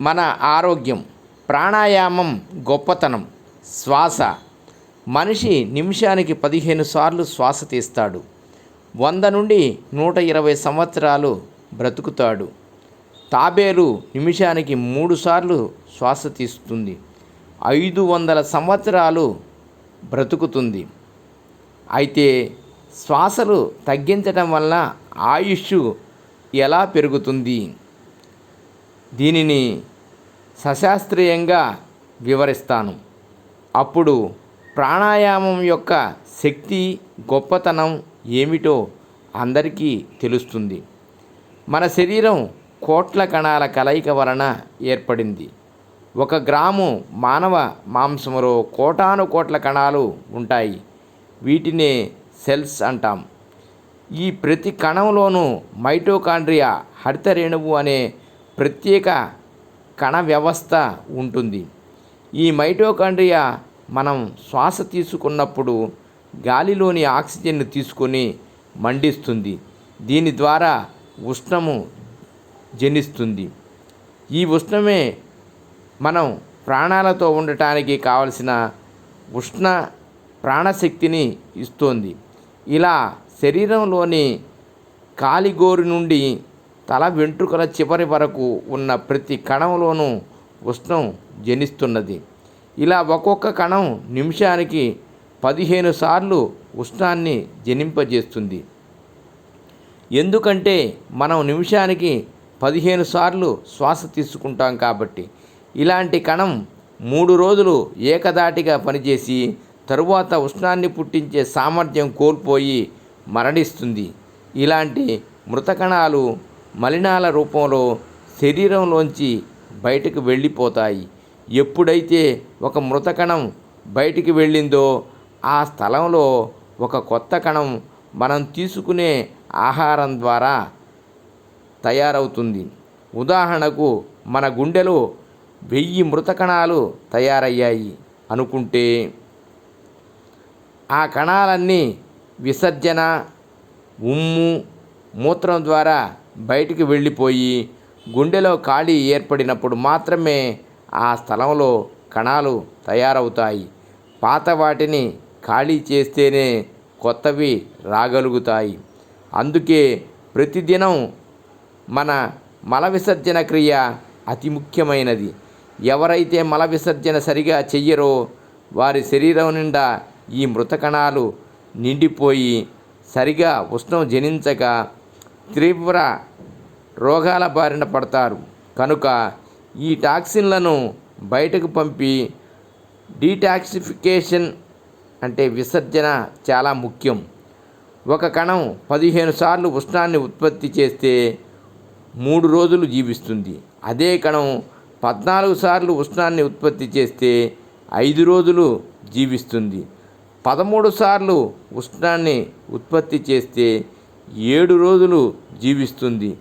మన ఆరోగ్యం ప్రాణాయామం గొప్పతనం శ్వాస. మనిషి నిమిషానికి పదిహేను సార్లు శ్వాస తీస్తాడు. వంద నుండి నూట ఇరవై సంవత్సరాలు బ్రతుకుతాడు. తాబేలు నిమిషానికి మూడు సార్లు శ్వాస తీస్తుంది. ఐదు వందల సంవత్సరాలు బ్రతుకుతుంది. అయితే శ్వాసలు తగ్గించడం వలన ఆయుష్ ఎలా పెరుగుతుంది? దీనిని సశాస్త్రీయంగా వివరిస్తాను. అప్పుడు ప్రాణాయామం యొక్క శక్తి గొప్పతనం ఏమిటో అందరికీ తెలుస్తుంది. మన శరీరం కోట్ల కణాల కలయిక వలన ఏర్పడింది. ఒక గ్రాము మానవ మాంసములో కోటాను కోట్ల కణాలు ఉంటాయి. వీటినే సెల్స్ అంటాం. ఈ ప్రతి కణంలోనూ మైటోకాండ్రియా హరిత రేణువు అనే ప్రత్యేక కణ వ్యవస్థ ఉంటుంది. ఈ మైటోకాండ్రియా మనం శ్వాస తీసుకున్నప్పుడు గాలిలోని ఆక్సిజన్ను తీసుకొని మండిస్తుంది. దీని ద్వారా ఉష్ణము జనిస్తుంది. ఈ ఉష్ణమే మనం ప్రాణాలతో ఉండటానికి కావలసిన ఉష్ణ ప్రాణశక్తిని ఇస్తోంది. ఇలా శరీరంలోని కాలిగోరు నుండి తల వెంట్రుకల చివరి వరకు ఉన్న ప్రతి కణంలోనూ ఉష్ణం జనిస్తున్నది. ఇలా ఒక్కొక్క కణం నిమిషానికి పదిహేను సార్లు ఉష్ణాన్ని జనింపజేస్తుంది. ఎందుకంటే మనం నిమిషానికి పదిహేను సార్లు శ్వాస తీసుకుంటాం కాబట్టి. ఇలాంటి కణం మూడు రోజులు ఏకదాటిగా పనిచేసి తరువాత ఉష్ణాన్ని పుట్టించే సామర్థ్యం కోల్పోయి మరణిస్తుంది. ఇలాంటి మృతకణాలు మలినాల రూపంలో శరీరంలోంచి బయటకు వెళ్ళిపోతాయి. ఎప్పుడైతే ఒక మృత కణం బయటికి వెళ్ళిందో ఆ స్థలంలో ఒక కొత్త కణం మనం తీసుకునే ఆహారం ద్వారా తయారవుతుంది. ఉదాహరణకు మన గుండెలో వెయ్యి మృత కణాలు తయారయ్యాయి అనుకుంటే ఆ కణాలన్నీ విసర్జన ఉమ్ము మూత్రం ద్వారా బయటికి వెళ్ళిపోయి గుండెలో ఖాళీ ఏర్పడినప్పుడు మాత్రమే ఆ స్థలంలో కణాలు తయారవుతాయి. పాత వాటిని ఖాళీ చేస్తేనే కొత్తవి రాగలుగుతాయి. అందుకే ప్రతిదినం మన మల విసర్జన క్రియ అతి ముఖ్యమైనది. ఎవరైతే మల విసర్జన సరిగా చెయ్యరో వారి శరీరం నిండా ఈ మృత కణాలు నిండిపోయి సరిగా ఉష్ణం జనించక తీవ్ర రోగాల బారిన పడతారు. కనుక ఈ టాక్సిన్లను బయటకు పంపి డీటాక్సిఫికేషన్ అంటే విసర్జన చాలా ముఖ్యం. ఒక కణం పదిహేను సార్లు ఉష్ణాన్ని ఉత్పత్తి చేస్తే మూడు రోజులు జీవిస్తుంది. అదే కణం పద్నాలుగు సార్లు ఉష్ణాన్ని ఉత్పత్తి చేస్తే ఐదు రోజులు జీవిస్తుంది. పదమూడు సార్లు ఉష్ణాన్ని ఉత్పత్తి చేస్తే ఏడు రోజులు జీవిస్తుంది.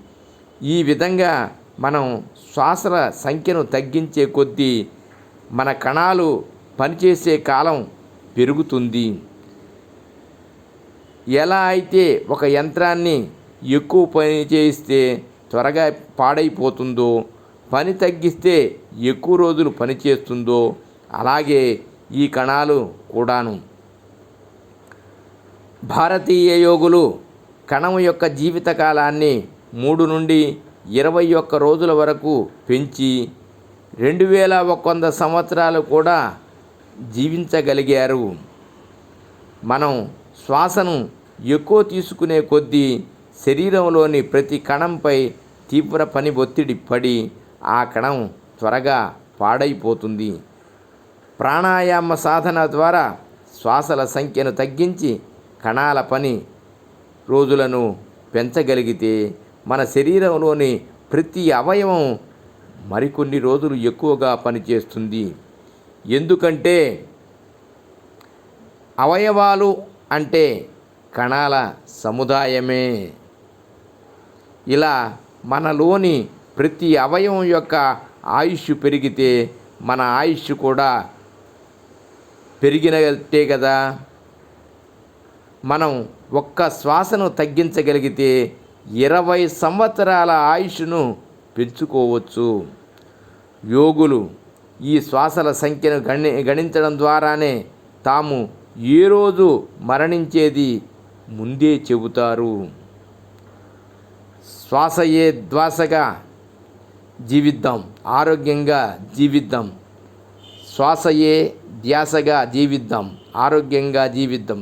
ఈ విధంగా మనం శ్వాసల సంఖ్యను తగ్గించే కొద్దీ మన కణాలు పనిచేసే కాలం పెరుగుతుంది. ఎలా అయితే ఒక యంత్రాన్ని ఎక్కువ పని చేయిస్తే త్వరగా పాడైపోతుందో పని తగ్గిస్తే ఎక్కువ రోజులు పనిచేస్తుందో అలాగే ఈ కణాలు కూడాను. భారతీయ యోగులు కణం యొక్క జీవితకాలాన్ని మూడు నుండి ఇరవై ఒక్క రోజుల వరకు పెంచి రెండు వేల ఒక వంద సంవత్సరాలు కూడా జీవించగలిగారు. మనం శ్వాసను ఎక్కువ తీసుకునే కొద్దీ శరీరంలోని ప్రతి కణంపై తీవ్ర పని ఒత్తిడి పడి ఆ కణం త్వరగా పాడైపోతుంది. ప్రాణాయామ సాధన ద్వారా శ్వాసల సంఖ్యను తగ్గించి కణాల పని రోజులను పెంచగలిగితే మన శరీరంలోని ప్రతి అవయవం మరికొన్ని రోజులు ఎక్కువగా పనిచేస్తుంది. ఎందుకంటే అవయవాలు అంటే కణాల సముదాయమే. ఇలా మనలోని ప్రతి అవయవం యొక్క ఆయుష్ పెరిగితే మన ఆయుష్ కూడా పెరిగినట్టే కదా. మనం ఒక్క శ్వాసను తగ్గించగలిగితే ఇరవై సంవత్సరాల ఆయుష్ను పెంచుకోవచ్చు. యోగులు ఈ శ్వాసల సంఖ్యను గణి గణించడం ద్వారానే తాము ఏ రోజు మరణించేది ముందే చెబుతారు. శ్వాసయే ధ్వాసగా జీవిద్దాం ఆరోగ్యంగా జీవిద్దాం. శ్వాసయే ధ్యాసగా జీవిద్దాం ఆరోగ్యంగా జీవిద్దాం.